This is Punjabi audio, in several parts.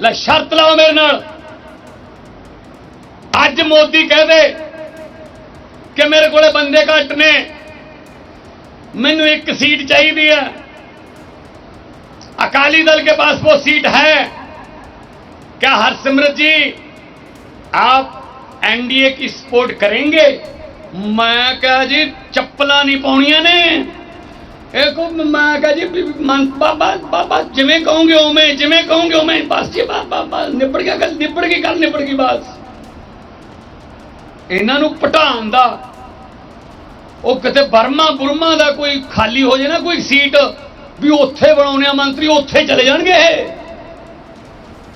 ਲੈ ਸ਼ਰਤ ਲਾਓ ਮੇਰੇ ਨਾਲ ਅੱਜ ਮੋਦੀ ਕਹਦੇ ਕਿ ਮੇਰੇ ਕੋਲੇ ਬੰਦੇ ਘੱਟ ਨੇ ਮੈਨੂੰ ਇੱਕ ਸੀਟ ਚਾਹੀਦੀ ਹੈ अकाली दल के पास वो सीट है क्या हरसिमरत जी आप एनडीए की सपोर्ट करेंगे मैं क्या जी ਚੱਪਲਾਂ ਨਹੀਂ ਪਾਉਣੀਆਂ ਨੇ ਇਹ ਕੋ ਮੈਂ ਕਹਾਂ ਜੀ ਮਨ ਬਾਬਾ ਬਾਬਾ ਜਿਵੇਂ ਕਹੋਗੇ ਉਵੇਂ, ਜਿਵੇਂ ਕਹੋਗੇ ਉਵੇਂ, ਬਸ ਜੀ ਬਾਬਾ ਬਾਬਾ ਨਿਪੜ ਗਿਆ ਗੱਲ ਨਿਪੜ ਗਈ ਗੱਲ ਨਿਪੜ ਗਈ ਬਸ। ਇਹਨਾਂ ਨੂੰ ਪਟਾਉਣ ਦਾ, ਉਹ ਕਿਤੇ ਬਰਮਾ ਬੁਰਮਾ ਦਾ ਕੋਈ ਖਾਲੀ ਹੋ ਜੇ ਨਾ, ਕੋਈ ਸੀਟ, ਵੀ ਉੱਥੇ ਬਣਾਉਣੇ ਆ ਮੰਤਰੀ, ਉੱਥੇ ਚਲੇ ਜਾਣਗੇ ਇਹ।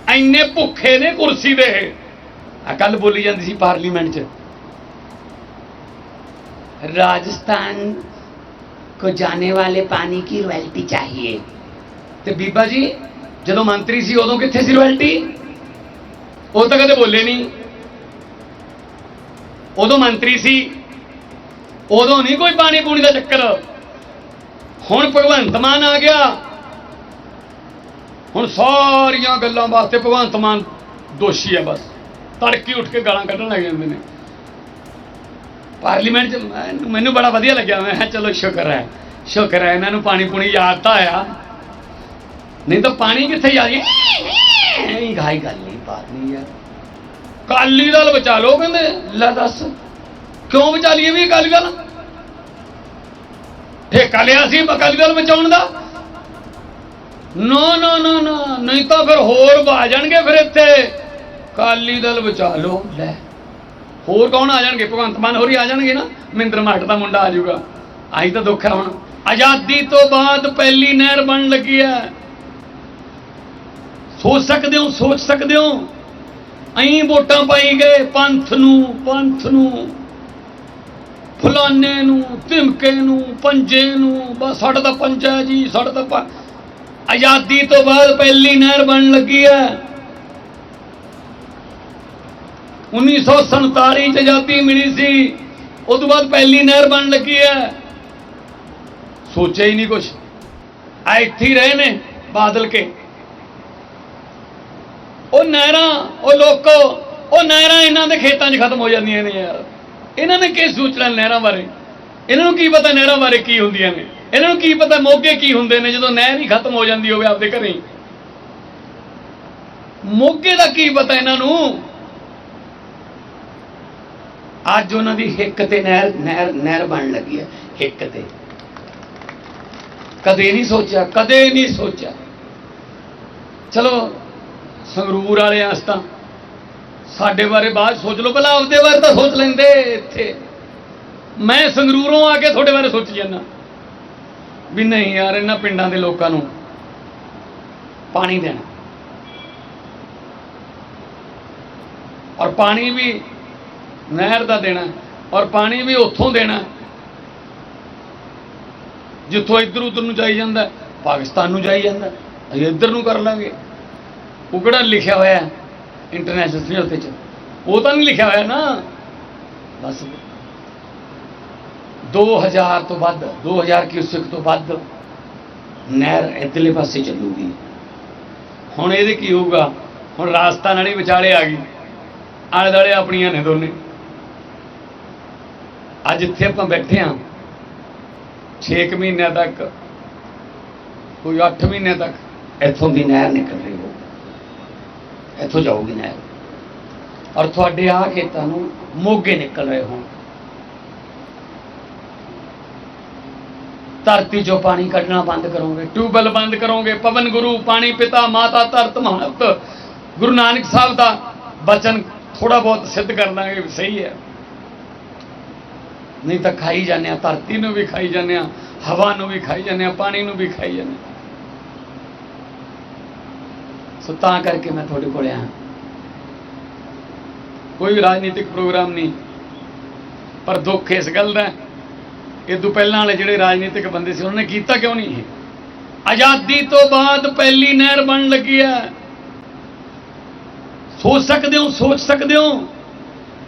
ਐਨੇ ਭੁੱਖੇ ਨੇ ਕੁਰਸੀ ਦੇ ਆ ਕੱਲ ਬੋਲੀ ਜਾਂਦੀ ਸੀ ਪਾਰਲੀਮੈਂਟ 'ਚ। ਰਾਜਸਥਾਨ को जाने वाले पानी की रॉयल्टी चाहिए ਤੇ ਬੀਬਾ ਜੀ ਜਦੋਂ ਮੰਤਰੀ ਸੀ ਉਦੋਂ ਕਿੱਥੇ ਸੀ ਰਾਇਲਟੀ ਉਹ ਤਾਂ ਕਦੇ ਬੋਲੇ ਨਹੀਂ ਉਦੋਂ ਮੰਤਰੀ ਸੀ ਉਦੋਂ ਨਹੀਂ ਕੋਈ ਪਾਣੀ ਪੂਣੀ ਦਾ ਚੱਕਰ ਹੁਣ ਭਗਵੰਤ ਮਾਨ ਆ ਗਿਆ ਹੁਣ ਸਾਰੀਆਂ ਗੱਲਾਂ ਵਾਸਤੇ ਭਗਵੰਤ ਮਾਨ ਦੋਸ਼ੀ ਹੈ ਬਸ ਤੜਕੀ ਉੱਠ ਕੇ ਗਾਲਾਂ ਕੱਢਣ ਲੱਗ ਜਾਂਦੇ ਨੇ ਪਾਰਲੀਮੈਂਟ ਚ ਮੈਨੂੰ ਬੜਾ ਵਧੀਆ ਲੱਗਿਆ। ਮੈਂ ਚਲੋ ਸ਼ੁਕਰ ਹੈ। ਸ਼ੁਕਰ ਹੈ, ਇਹਨਾਂ ਨੂੰ ਪਾਣੀ ਪੂਣੀ ਯਾਦ ਤਾਂ ਆਇਆ। ਨਹੀਂ ਤਾਂ ਪਾਣੀ ਕਿੱਥੇ ਜਾ ਰਹੀ ਨਹੀਂ ਗਾਈ ਗੱਲ ਨਹੀਂ, ਬਾਤ ਨਹੀਂ ਯਾਰ ਕਾਲੀ ਦਲ ਬਚਾ ਲੋ ਕਹਿੰਦੇ। ਲੈ ਦੱਸ। ਕਿਉਂ ਬਚਾ ਲਈਏ ਵੀ ਅਕਾਲੀ ਦਲ? ਠੇਕਾ ਲਿਆ ਸੀ ਅਕਾਲੀ ਦਲ ਬਚਾਉਣ ਦਾ। ਨੋ ਨੋ ਨੋ ਨਹੀਂ ਤਾਂ ਫਿਰ ਹੋਰ ਆ ਜਾਣਗੇ ਫਿਰ ਇੱਥੇ। ਕਾਲੀ ਦਲ ਬਚਾ ਲੋ ਲੈ। ਹੋਰ ਕੌਣ ਆ ਜਾਣਗੇ? ਭਗਵੰਤ ਮਾਨ ਹੋਰੀ ਆ ਜਾਣਗੇ ਨਾ? ਮਹਿੰਦਰ ਮਾਟ ਦਾ ਮੁੰਡਾ ਆ ਜਾਊਗਾ। ਆਹੀ ਤਾਂ ਦੁੱਖ ਹੈ ਹੁਣ। ਆਜ਼ਾਦੀ ਤੋਂ ਬਾਅਦ ਪਹਿਲੀ ਨਹਿਰ ਬਣ ਲੱਗੀ ਹੈ ਸੋਚ ਸਕਦੇ ਹੋ, ਸੋਚ ਸਕਦੇ ਹੋ? ਅਹੀਂ ਵੋਟਾਂ ਪਾਈ ਗਏ, ਪੰਥ ਨੂੰ ਪੰਥ ਨੂੰ। ਫਲਾਨੇ ਨੂੰ, ਧਿਮਕੇ ਨੂੰ, ਪੰਜੇ ਨੂੰ। ਬਸ ਸਾਡਾ ਤਾਂ ਪੰਜਾ ਹੈ ਜੀ, ਸਾਡਾ ਤਾਂ ਆਜ਼ਾਦੀ ਤੋਂ ਬਾਅਦ ਪਹਿਲੀ ਨਹਿਰ ਬਣ ਲੱਗੀ ਹੈ 1947 ਚ ਆਜ਼ਾਦੀ ਮਿਲੀ ਸੀ। ਉਸ ਤੋਂ ਬਾਅਦ ਪਹਿਲੀ ਨਹਿਰ ਬਣ ਲੱਗੀ ਹੈ। ਸੋਚਿਆ ਹੀ ਨਹੀਂ ਕੁਛ। ਆ ਇੱਥੇ ਰਹੇ ਨੇ ਬਾਦਲ ਕੇ। ਉਹ ਨਹਿਰਾਂ, ਉਹ ਲੋਕੋ, ਉਹ ਨਹਿਰਾਂ ਇਹਨਾਂ ਦੇ ਖੇਤਾਂ 'ਚ ਖਤਮ ਹੋ ਜਾਂਦੀਆਂ ਨੇ ਯਾਰ। ਇਹਨਾਂ ਨੇ ਕੀ ਸੋਚਣਾ ਨਹਿਰਾਂ ਬਾਰੇ? ਇਹਨਾਂ ਨੂੰ ਕੀ ਪਤਾ ਨਹਿਰਾਂ ਬਾਰੇ ਕੀ ਹੁੰਦੀਆਂ ਨੇ? ਇਹਨਾਂ ਨੂੰ ਕੀ ਪਤਾ ਮੋਗੇ ਕੀ ਹੁੰਦੇ ਨੇ ਜਦੋਂ ਨਹਿਰ ਹੀ ਖਤਮ ਹੋ ਜਾਂਦੀ ਹੋਵੇ ਆਪਦੇ ਘਰੇ? ਮੋਗੇ ਦਾ ਕੀ ਪਤਾ ਇਹਨਾਂ ਨੂੰ? ਅੱਜ ਉਹਨਾਂ ਦੀ ਹਿੱਕ ਤੇ ਨਹਿਰ ਨਹਿਰ ਨਹਿਰ ਬਣ ਲੱਗੀ ਹੈ, ਹਿੱਕ ਤੇ। ਕਦੇ ਨਹੀਂ ਸੋਚਿਆ, ਕਦੇ ਨਹੀਂ ਸੋਚਿਆ। ਚਲੋ, ਸੰਗਰੂਰ ਵਾਲੇ ਆਸ ਤਾਂ ਸਾਡੇ ਬਾਰੇ ਬਾਅਦ ਸੋਚ ਲਓ, ਭਲਾ ਆਪਦੇ ਬਾਰੇ ਤਾਂ ਸੋਚ ਲੈਂਦੇ ਇੱਥੇ। ਮੈਂ ਸੰਗਰੂਰੋਂ ਆ ਕੇ ਤੁਹਾਡੇ ਬਾਰੇ ਸੋਚ ਜਾਂਦਾ। ਵੀ ਨਹੀਂ ਯਾਰ, ਇਹਨਾਂ ਪਿੰਡਾਂ ਦੇ ਲੋਕਾਂ ਨੂੰ ਪਾਣੀ ਦੇਣਾ। ਔਰ ਪਾਣੀ ਵੀ ਨਹਿਰ ਦਾ ਦੇਣਾ ਔਰ ਪਾਣੀ ਵੀ ਉੱਥੋਂ ਦੇਣਾ। ਜਿੱਥੋਂ ਇੱਧਰ ਉੱਧਰ ਨੂੰ ਜਾਈ ਜਾਂਦਾ, ਪਾਕਿਸਤਾਨ ਨੂੰ ਜਾਈ ਜਾਂਦਾ, ਅਸੀਂ ਇੱਧਰ ਨੂੰ ਕਰ ਲਾਂਗੇ। ਉਹ ਕਿਹੜਾ ਲਿਖਿਆ ਹੋਇਆ ਇੰਟਰਨੈਸ਼ਨਲ ਸਮਝੌਤੇ 'ਚ? ਉਹ ਤਾਂ ਨਹੀਂ ਲਿਖਿਆ ਹੋਇਆ ਨਾ। ਬਸ। 2000 ਤੋਂ ਵੱਧ 2000 ਕਿਊਸਿਕ ਤੋਂ ਵੱਧ ਨਹਿਰ ਇੱਧਰਲੇ ਪਾਸੇ ਚੱਲੂਗੀ। ਹੁਣ ਇਹਦੇ ਕੀ ਹੋਊਗਾ? ਹੁਣ ਰਾਜਸਥਾਨ ਵਾਲੀ ਵਿਚਾਲੇ ਆ ਗਈ। ਆਲੇ ਦੁਆਲੇ ਆਪਣੀਆਂ ਨੇ ਦੋਨੇ। ਅੱਜ ਇੱਥੇ ਆਪਾਂ ਬੈਠੇ ਹਾਂ। 6 ਮਹੀਨਿਆਂ ਤੱਕ, ਕੋਈ 8 ਮਹੀਨਿਆਂ ਤੱਕ। ਇੱਥੋਂ ਦੀ ਨਹਿਰ ਨਿਕਲ ਰਹੀ ਹੋ ਇੱਥੋਂ ਜਾਊਗੀ ਨਹਿਰ। ਔਰ ਤੁਹਾਡੇ ਆ ਖੇਤਾਂ ਨੂੰ ਮੋਗੇ ਨਿਕਲ ਰਹੇ ਹੋ ਧਰਤੀ ਚੋਂ ਪਾਣੀ ਕੱਢਣਾ ਬੰਦ ਕਰੋਗੇ। ਟਿਊਬਵੈਲ ਬੰਦ ਕਰੋਗੇ। ਪਵਨ ਗੁਰੂ, ਪਾਣੀ ਪਿਤਾ, ਮਾਤਾ ਧਰਤ ਮਹੰਤ। ਗੁਰੂ ਨਾਨਕ ਸਾਹਿਬ ਦਾ ਬਚਨ ਥੋੜਾ ਬਹੁਤ ਸਿੱਧ ਕਰ ਲਾਂਗੇ ਸਹੀ ਹੈ। ਨਹੀਂ ਤਾਂ ਖਾਈ ਜਾਂਦੇ ਆ ਧਰਤੀ ਨੂੰ ਵੀ ਖਾਈ ਜਾਂਦੇ ਆ ਹਵਾ ਨੂੰ ਵੀ ਖਾਈ ਜਾਂਦੇ ਆ ਪਾਣੀ ਨੂੰ ਵੀ ਖਾਈ ਜਾਂਦੇ ਹਾਂ। ਸੋ ਤਾਂ ਕਰਕੇ ਮੈਂ ਤੁਹਾਡੇ ਕੋਲ ਆਇਆ। ਕੋਈ ਰਾਜਨੀਤਿਕ ਪ੍ਰੋਗਰਾਮ ਨਹੀਂ, ਪਰ ਦੁੱਖ ਇਸ ਗੱਲ ਦਾ ਇਹ ਤੋਂ ਪਹਿਲਾਂ ਵਾਲੇ ਜਿਹੜੇ ਰਾਜਨੀਤਿਕ ਬੰਦੇ ਸੀ, ਉਹਨਾਂ ਨੇ ਕੀਤਾ ਕਿਉਂ ਨਹੀਂ ਇਹ? ਆਜ਼ਾਦੀ ਤੋਂ ਬਾਅਦ ਪਹਿਲੀ ਨਹਿਰ ਬਣਨ ਲੱਗੀ ਹੈ। ਸੋਚ ਸਕਦੇ ਹੋ, ਸੋਚ ਸਕਦੇ ਹੋ?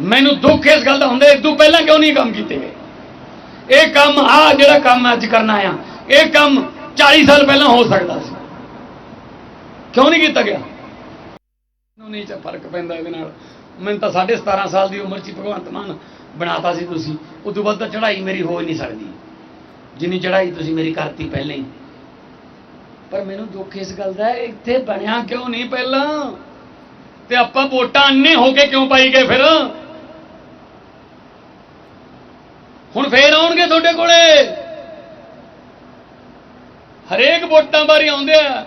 ਮੈਨੂੰ ਦੁੱਖ ਇਸ ਗੱਲ ਦਾ ਹੁੰਦਾ ਇਦੋਂ ਪਹਿਲਾਂ ਕਿਉਂ ਨਹੀਂ ਕੰਮ ਕੀਤੇ ਗਏ? ਇਹ ਕੰਮ ਆ ਜਿਹੜਾ ਕੰਮ ਅੱਜ ਕਰਨਾ ਆ ਇਹ ਕੰਮ 40 ਸਾਲ ਪਹਿਲਾਂ ਹੋ ਸਕਦਾ ਸੀ। ਕਿਉਂ ਨਹੀਂ ਕੀਤਾ ਗਿਆ? ਨੂੰ ਨਹੀਂ ਚ ਫ਼ਰਕ ਪੈਂਦਾ ਇਹਦੇ ਨਾਲ। ਮੈਨੂੰ ਤਾਂ 17.5 ਸਾਲ ਦੀ ਉਮਰ 'ਚ ਭਗਵੰਤ ਮਾਨ ਬਣਾਤਾ ਸੀ ਤੁਸੀਂ। ਉਸ ਤੋਂ ਬਾਅਦ ਤਾਂ ਚੜ੍ਹਾਈ ਮੇਰੀ ਹੋ ਹੀ ਨਹੀਂ ਸਕਦੀ। ਜਿੰਨੀ ਚੜ੍ਹਾਈ ਤੁਸੀਂ ਮੇਰੀ ਕਰਤੀ ਪਹਿਲਾਂ ਹੀ। ਪਰ ਮੈਨੂੰ ਦੁੱਖ ਇਸ ਗੱਲ ਦਾ ਇੱਥੇ ਬਣਿਆ ਕਿਉਂ ਨਹੀਂ ਪਹਿਲਾਂ? ਤੇ ਆਪਾਂ ਵੋਟਾਂ ਅੰਨੇ ਹੋ ਕੇ ਕਿਉਂ ਪਾਈ ਗਏ ਫਿਰ? ਹੁਣ ਫੇਰ ਆਉਣਗੇ ਤੁਹਾਡੇ ਕੋਲੇ। ਹਰੇਕ ਵੋਟਾਂ ਬਾਰੇ ਆਉਂਦੇ ਆ।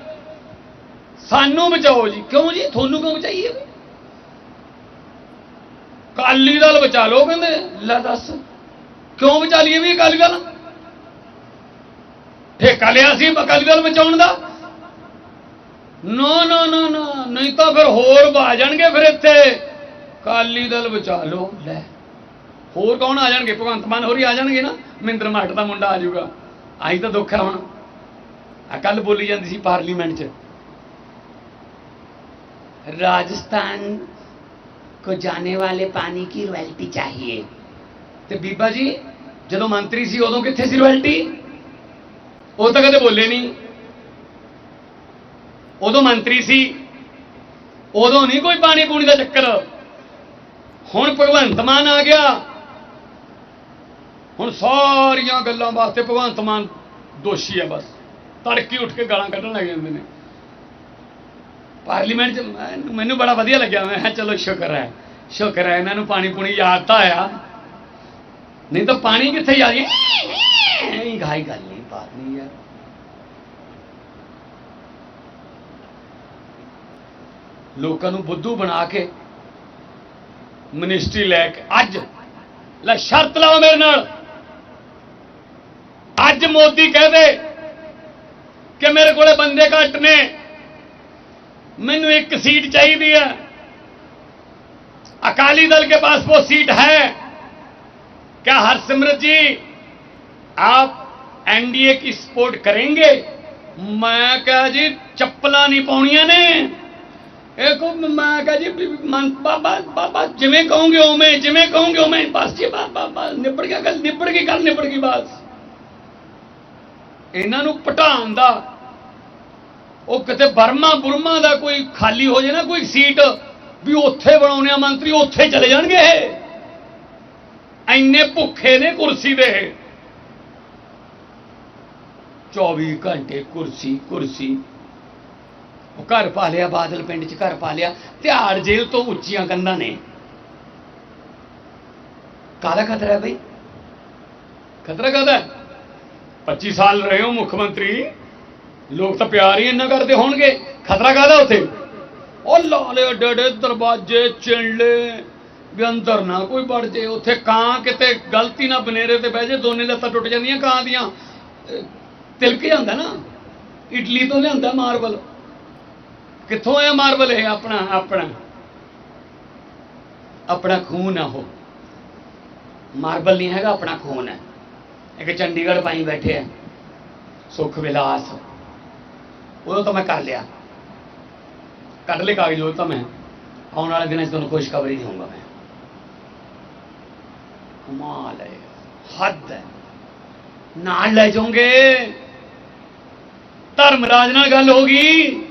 ਸਾਨੂੰ ਬਚਾਓ ਜੀ। ਕਿਉਂ ਜੀ? ਤੁਹਾਨੂੰ ਕਿਉਂ ਬਚਾਈਏ ਕਾਲੀ ਦਲ ਬਚਾ ਲਓ ਕਹਿੰਦੇ। ਲੈ ਦੱਸ। ਕਿਉਂ ਬਚਾ ਲਈਏ ਵੀ ਅਕਾਲੀ ਦਲ? ਠੇਕਾ ਲਿਆ ਸੀ ਅਕਾਲੀ ਦਲ ਬਚਾਉਣ ਦਾ। ਨੋ ਨੋ ਨੋ ਨੋ। ਨਹੀਂ ਤਾਂ ਫਿਰ ਹੋਰ ਆ ਜਾਣਗੇ ਫਿਰ ਇੱਥੇ। ਕਾਲੀ ਦਲ ਬਚਾ ਲਓ। ਲੈ। ਹੋਰ ਕੌਣ ਆ ਜਾਣਗੇ? ਭਗਵੰਤ ਮਾਨ ਹੋਰੀ ਆ ਜਾਣਗੇ ਨਾ? ਮਹਿੰਦਰ ਮਾਟ ਦਾ ਮੁੰਡਾ ਆ ਜਾਊਗਾ। ਆਹੀ ਤਾਂ ਦੁੱਖ ਆ ਹੁਣ। ਆ ਕੱਲ ਬੋਲੀ ਜਾਂਦੀ ਸੀ ਪਾਰਲੀਮੈਂਟ 'ਚ। ਰਾਜਸਥਾਨ ਕੋ ਜਾਣੇ ਵਾਲੇ ਪਾਣੀ ਕੀ ਰਾਇਲਟੀ ਚਾਹੀਏ? ਤੇ ਬੀਬਾ ਜੀ, ਜਦੋਂ ਮੰਤਰੀ ਸੀ ਉਦੋਂ ਕਿੱਥੇ ਸੀ ਰਾਇਲਟੀ ਉਹ ਤਾਂ ਕਦੇ ਬੋਲੇ ਨਹੀਂ। ਉਦੋਂ ਮੰਤਰੀ ਸੀ, ਉਦੋਂ ਨਹੀਂ ਕੋਈ ਪਾਣੀ ਪੂਣੀ ਦਾ ਚੱਕਰ। ਹੁਣ ਭਗਵੰਤ ਮਾਨ ਆ ਗਿਆ। ਹੁਣ ਸਾਰੀਆਂ ਗੱਲਾਂ ਵਾਸਤੇ ਭਗਵੰਤ ਮਾਨ ਦੋਸ਼ੀ ਹੈ ਬਸ। ਤੜਕੀ ਉੱਠ ਕੇ ਗਾਲਾਂ ਕੱਢਣ ਲੱਗ ਜਾਂਦੇ ਨੇ। ਪਾਰਲੀਮੈਂਟ 'ਚ ਮੈਨੂੰ- ਬੜਾ ਵਧੀਆ ਲੱਗਿਆ। ਮੈਂ ਕਿਹਾ ਚਲੋ ਸ਼ੁਕਰ ਹੈ। ਸ਼ੁਕਰ ਹੈ, ਇਹਨਾਂ ਨੂੰ ਪਾਣੀ ਪੂਣੀ ਯਾਦ ਤਾਂ ਆਇਆ। ਨਹੀਂ ਤਾਂ ਪਾਣੀ ਕਿੱਥੇ ਯਾਦ ਹੈ ਇਹ ਗਾਈ ਗੱਲ ਨਹੀਂ, ਬਾਤ ਨਹੀਂ ਯਾਰ ਲੋਕਾਂ ਨੂੰ ਬੁੱਧੂ ਬਣਾ ਕੇ ਮਿਨਿਸਟਰੀ ਲੈ ਕੇ ਅੱਜ ਲੈ ਸ਼ਰਤ ਲਾਓ ਮੇਰੇ ਨਾਲ। ਅੱਜ ਮੋਦੀ ਕਹਿ ਦੇ ਕਿ ਮੇਰੇ ਕੋਲੇ ਬੰਦੇ ਘੱਟ ਨੇ ਮੈਨੂੰ ਇੱਕ सीट चाहिए है अकाली दल के पास वो सीट है क्या हरसिमरत जी आप एनडीए की सपोर्ट करेंगे मैं कहा जी ਚੱਪਲਾਂ ਨਹੀਂ ਪਾਉਣੀਆਂ ਨੇ ਇਹ ਕੋ ਮੈਂ ਕਹਾ ਜੀ ਵੀ ਮਨ ਬਾਬਾ ਬਾਬਾ ਜਿਵੇਂ ਕਹੋਗੇ ਉਵੇਂ ਜਿਵੇਂ ਕਹੋਗੇ ਉਵੇਂ ਬਸ ਜੀ ਬਾਬਾ ਬਸ ਨਿਬੜ ਗਿਆ ਗੱਲ ਨਿਬੜ ਗਈ ਗੱਲ ਨਿਬੜ ਗਈ ਬਸ ਇਹਨਾਂ ਨੂੰ ਪਟਾਉਣ ਦਾ। ਉਹ ਕਿਤੇ ਬਰਮਾ ਬੁਰਮਾ ਦਾ ਕੋਈ ਖਾਲੀ ਹੋ ਜੇ ਨਾ ਕੋਈ ਸੀਟ, ਵੀ ਉੱਥੇ ਬਣਾਉਣੇ ਆ ਮੰਤਰੀ, ਉੱਥੇ ਚਲੇ ਜਾਣਗੇ ਇਹ। ਐਨੇ ਭੁੱਖੇ ਨੇ ਕੁਰਸੀ ਦੇ। ਇਹ। 24 ਘੰਟੇ ਕੁਰਸੀ ਕੁਰਸੀ। ਉਹ ਘਰ ਪਾ ਲਿਆ, ਬਾਦਲ ਪਿੰਡ 'ਚ ਘਰ ਪਾ ਲਿਆ। ਤਿਹਾੜ ਜੇਲ੍ਹ ਤੋਂ ਉੱਚੀਆਂ ਕੰਧਾਂ ਨੇ। ਕਾਹਦਾ ਖਤਰਾ ਹੈ ਬਈ? ਖਤਰਾ ਕਾਹਦਾ ਹੈ? 25 ਸਾਲ ਰਹੇ ਹੋ ਮੁੱਖ ਮੰਤਰੀ। ਲੋਕ ਤਾਂ ਪਿਆਰ ਹੀ ਇੰਨਾ ਕਰਦੇ ਹੋਣਗੇ। ਖਤਰਾ ਕਾਹਦਾ ਉੱਥੇ? ਉਹ ਲਾਲੇ ਏਡੇ ਦਰਵਾਜ਼ੇ, ਚਿੰਲੇ। ਵੀ ਅੰਦਰ ਨਾ ਕੋਈ ਵੜ ਜੇ। ਉੱਥੇ ਕਾਂ ਕਿਤੇ ਗਲਤੀ ਨਾ ਬਨੇਰੇ ਤੇ ਬਹਿ ਜੇ, ਦੋਨੇ ਲੱਤਾਂ ਟੁੱਟ ਜਾਂਦੀਆਂ ਕਾਂ ਦੀਆਂ। ਤਿਲਕ ਜਾਂਦਾ ਨਾ। ਇਟਲੀ ਤੋਂ ਲਿਆਂਦਾ ਮਾਰਬਲ। ਕਿੱਥੋਂ ਆਇਆ ਮਾਰਬਲ ਇਹ ਆਪਣਾ ਆਪਣਾ? ਆਪਣਾ ਖੂਨ ਆ ਉਹ। ਮਾਰਬਲ ਨਹੀਂ ਹੈਗਾ, ਆਪਣਾ ਖੂਨ ਹੈ। ਇੱਕ ਚੰਡੀਗੜ੍ਹ ਪਾਈ ਬੈਠੇ ਆ। ਸੁਖ ਵਿਲਾਸ। ਉਹ ਤਾਂ ਮੈਂ ਕਰ ਲਿਆ। ਕੱਢ ਲੈ ਕਾਗਜ਼ ਉਹ ਤਾਂ ਮੈਂ। ਆਉਣ ਵਾਲੇ ਦਿਨਾਂ 'ਚ ਤੁਹਾਨੂੰ ਖੁਸ਼ਖਬਰੀ ਦੇਵਾਂਗਾ ਮੈਂ। ਕਮਾਲ ਹੈ। ਹੱਦ ਹੈ। ਨਾਲ ਲੈ ਜਾਓਗੇ। ਧਰਮਰਾਜ ਨਾਲ ਗੱਲ ਹੋ ਗਈ।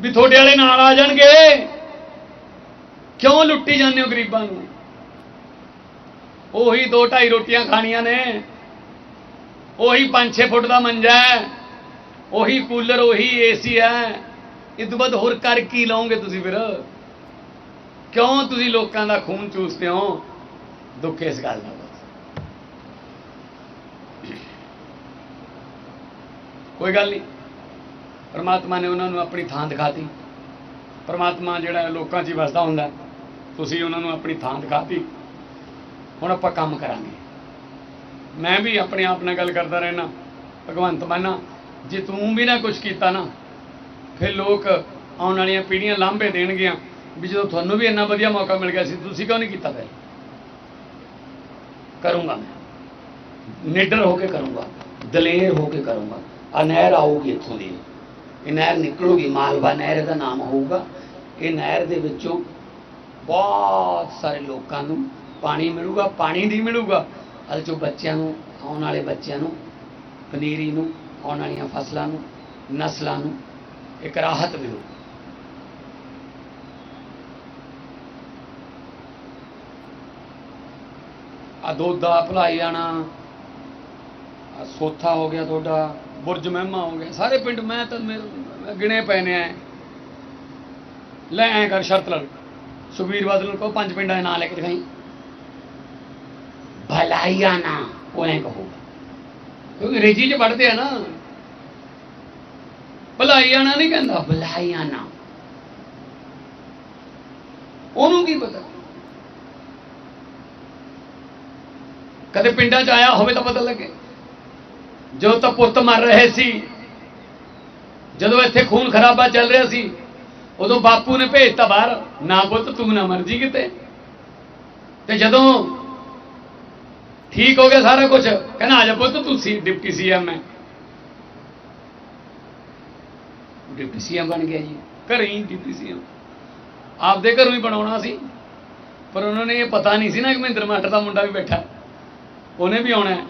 ਵੀ ਤੁਹਾਡੇ ਵਾਲੇ ਨਾਲ ਆ ਜਾਣਗੇ। ਕਿਉਂ ਲੁੱਟੀ ਜਾਂਦੇ ਹੋ ਗਰੀਬਾਂ ਨੂੰ? ਉਹੀ ਦੋ ਢਾਈ ਰੋਟੀਆਂ ਖਾਣੀਆਂ ਨੇ। ਉਹੀ 5-6 ਫੁੱਟ ਦਾ ਮੰਜਾ ਹੈ। ਉਹੀ ਕੂਲਰ, ਉਹੀ ਏਸੀ ਹੈ। ਇਹ ਤੋਂ ਬਾਅਦ ਹੋਰ ਕਰ ਕੀ ਲਓਗੇ ਤੁਸੀਂ ਫਿਰ? ਕਿਉਂ ਤੁਸੀਂ ਲੋਕਾਂ ਦਾ ਖੂਨ ਚੂਸਦੇ ਹੋ? ਦੁੱਖ ਇਸ ਗੱਲ ਦਾ ਕੋਈ ਗੱਲ ਨਹੀਂ। ਪਰਮਾਤਮਾ ਨੇ ਉਹਨਾਂ ਨੂੰ ਆਪਣੀ ਥਾਂ ਦਿਖਾਤੀ। ਪਰਮਾਤਮਾ ਜਿਹੜਾ ਲੋਕਾਂ 'ਚ ਹੀ ਵਸਦਾ ਹੁੰਦਾ। ਤੁਸੀਂ ਉਹਨਾਂ ਨੂੰ ਆਪਣੀ ਥਾਂ ਦਿਖਾਤੀ। ਹੁਣ ਆਪਾਂ ਕੰਮ ਕਰਾਂਗੇ। ਮੈਂ ਵੀ ਆਪਣੇ ਆਪ ਨਾਲ ਗੱਲ ਕਰਦਾ ਰਹਿਣਾ ਭਗਵੰਤ ਮਾਨਾ ਜੇ ਤੂੰ ਵੀ ਨਾ ਕੁਝ ਕੀਤਾ ਨਾ, ਫਿਰ ਲੋਕ ਆਉਣ ਵਾਲੀਆਂ ਪੀੜ੍ਹੀਆਂ ਲਾਂਭੇ ਦੇਣਗੀਆਂ ਵੀ ਜਦੋਂ ਤੁਹਾਨੂੰ ਵੀ ਇੰਨਾ ਵਧੀਆ ਮੌਕਾ ਮਿਲ ਗਿਆ ਸੀ, ਤੁਸੀਂ ਕਿਉਂ ਨਹੀਂ ਕੀਤਾ ਫਿਰ? ਕਰੂੰਗਾ ਮੈਂ। ਨਿਡਰ ਹੋ ਕੇ ਕਰੂੰਗਾ, ਦਲੇਰ ਹੋ ਕੇ ਕਰੂੰਗਾ। ਆ ਨਹਿਰ ਆਊਗੀ ਇੱਥੋਂ ਦੀ। ਇਹ ਨਹਿਰ ਨਿਕਲੂਗੀ, ਮਾਲਵਾ ਨਹਿਰ ਦਾ ਨਾਮ ਹੋਊਗਾ। ਇਹ ਨਹਿਰ ਦੇ ਵਿੱਚੋਂ ਬਹੁਤ ਸਾਰੇ ਲੋਕਾਂ ਨੂੰ ਪਾਣੀ ਮਿਲੂਗਾ, ਪਾਣੀ ਨਹੀਂ ਮਿਲੂਗਾ। ਅਲ ਚੋਂ ਬੱਚਿਆਂ ਨੂੰ, ਆਉਣ ਵਾਲੇ ਬੱਚਿਆਂ ਨੂੰ, ਪਨੀਰੀ ਨੂੰ, ਆਉਣ ਵਾਲੀਆਂ ਫਸਲਾਂ ਨੂੰ, ਨਸਲਾਂ ਨੂੰ ਇੱਕ ਰਾਹਤ ਮਿਲੂ। ਆ ਦੋਦਾ ਭਲਾਈ ਆਣਾ ਆਹ ਸੋਥਾ ਹੋ ਗਿਆ ਤੁਹਾਡਾ, ਬੁਰਜ ਮਹਿਮਾ ਹੋ ਗਿਆ। ਸਾਰੇ ਪਿੰਡ ਮੈਂ ਤਾਂ ਮੇਰੇ- ਗਿਣੇ ਪਏ ਨੇ ਐ। ਲੈ ਐ ਕਰ ਸ਼ਰਤ ਲਾ ਸੁਖਬੀਰ ਬਾਦਲ ਨੂੰ ਕਹੋ, ਪੰਜ ਪਿੰਡਾਂ ਦੇ ਨਾਂ ਲੈ ਕੇ ਦਿਖਾਈ। ਭਲਾਈਆਣਾ ਉਹ ਐ ਕਹੋ। ਕਿਉਂਕਿ ਅੰਗਰੇਜ਼ੀ ਚ ਪੜ੍ਹਦੇ ਆ ਨਾ। ਭਲਾਈਆਣਾ ਨਹੀਂ ਕਹਿੰਦਾ। ਭਲਾਈਆਣਾ ਉਹਨੂੰ ਕੀ ਪਤਾ? ਕਦੇ ਪਿੰਡਾਂ 'ਚ ਆਇਆ ਹੋਵੇ ਤਾਂ ਪਤਾ ਲੱਗੇ। ਜਦੋਂ ਤਾਂ ਪੁੱਤ ਮਰ ਰਹੇ ਸੀ ਜਦੋਂ ਇੱਥੇ ਖੂਨ ਖਰਾਬਾ ਚੱਲ ਰਿਹਾ ਸੀ ਉਦੋਂ ਬਾਪੂ ਨੇ ਭੇਜਤਾ ਬਾਹਰ ਨਾ ਪੁੱਤ ਤੂੰ ਨਾ ਮਰ ਜੀ ਕਿਤੇ। ਤੇ ਜਦੋਂ ਠੀਕ ਹੋ ਗਿਆ ਸਾਰਾ ਕੁਝ ਕਹਿੰਦਾ, ਆ ਜਾ ਪੁੱਤ, ਤੂੰ ਸੀ, ਡਿਪਟੀ ਸੀਐਮ ਹੈ। ਡਿਪਟੀ ਸੀਐਮ ਬਣ ਗਿਆ ਜੀ। ਘਰੇ ਹੀ ਡਿਪਟੀ ਸੀਐਮ। ਆਪਦੇ ਘਰੋਂ ਹੀ ਬਣਾਉਣਾ ਸੀ। ਪਰ ਉਹਨਾਂ ਨੇ ਇਹ ਪਤਾ ਨਹੀਂ ਸੀ ਨਾ ਕਿ ਮਹਿੰਦਰ ਮਾਟਰ ਦਾ ਮੁੰਡਾ ਵੀ ਬੈਠਾ ਉਹਨੇ ਵੀ ਆਉਣਾ ਹੈ।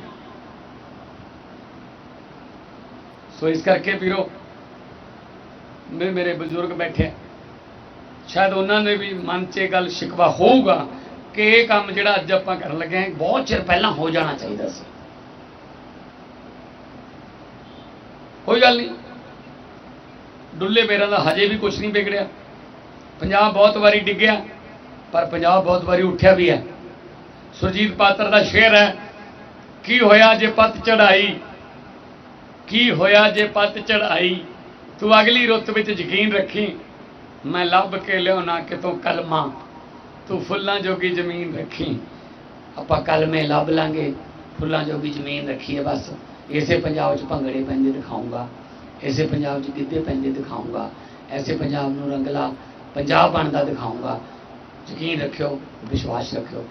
ਸੋ ਇਸ ਕਰਕੇ ਵੀਰੋ, ਮੇ ਮੇਰੇ ਬਜ਼ੁਰਗ ਬੈਠੇ ਸ਼ਾਇਦ ਉਹਨਾਂ ਨੇ ਵੀ ਮਨ 'ਚ ਇਹ ਗੱਲ ਸ਼ਿਕਵਾ ਹੋਊਗਾ ਕਿ ਇਹ ਕੰਮ ਜਿਹੜਾ ਅੱਜ ਆਪਾਂ ਕਰਨ ਲੱਗੇ ਹਾਂ, ਬਹੁਤ ਚਿਰ ਪਹਿਲਾਂ ਹੋ ਜਾਣਾ ਚਾਹੀਦਾ ਸੀ। ਕੋਈ ਗੱਲ ਨਹੀਂ। ਡੁੱਲੇ ਮੇਰਾ ਦਾ ਹਜੇ ਵੀ ਕੁਝ ਨਹੀਂ ਵਿਗੜਿਆ। ਪੰਜਾਬ ਬਹੁਤ ਵਾਰੀ ਡਿੱਗਿਆ, ਪਰ ਪੰਜਾਬ ਬਹੁਤ ਵਾਰੀ ਉੱਠਿਆ ਵੀ ਹੈ। ਸੁਰਜੀਤ ਪਾਤਰ ਦਾ ਸ਼ੇਰ ਹੈ, ਕੀ ਹੋਇਆ ਜੇ ਪੱਤ ਚੜਾਈ ਕੀ ਹੋਇਆ ਜੇ ਪੱਤ ਚੜਾਈ ਤੂੰ ਅਗਲੀ ਰੁੱਤ ਵਿੱਚ ਯਕੀਨ ਰੱਖੀ, ਮੈਂ ਲੱਭ ਕੇ ਲਿਆਉਣਾ ਕਿਤੋਂ ਕਲਮਾ। ਤੂੰ ਫੁੱਲਾਂ ਜੋਗੀ ਜ਼ਮੀਨ ਰੱਖੀ। ਆਪਾਂ ਕਲਮੇ ਲੱਭ ਲਾਂਗੇ, ਫੁੱਲਾਂ ਜੋਗੀ ਜ਼ਮੀਨ ਰੱਖੀ ਹੈ ਬਸ। ਇਸੇ ਪੰਜਾਬ 'ਚ ਭੰਗੜੇ ਪੈਂਦੇ ਦਿਖਾਉਂਗਾ ਇਸੇ ਪੰਜਾਬ 'ਚ ਗਿੱਧੇ ਪੈਂਦੇ ਦਿਖਾਉਂਗਾ ਐਸੇ ਪੰਜਾਬ ਨੂੰ ਰੰਗਲਾ ਪੰਜਾਬ ਬਣਦਾ ਦਿਖਾਉਂਗਾ ਯਕੀਨ ਰੱਖਿਓ, ਵਿਸ਼ਵਾਸ ਰੱਖਿਓ।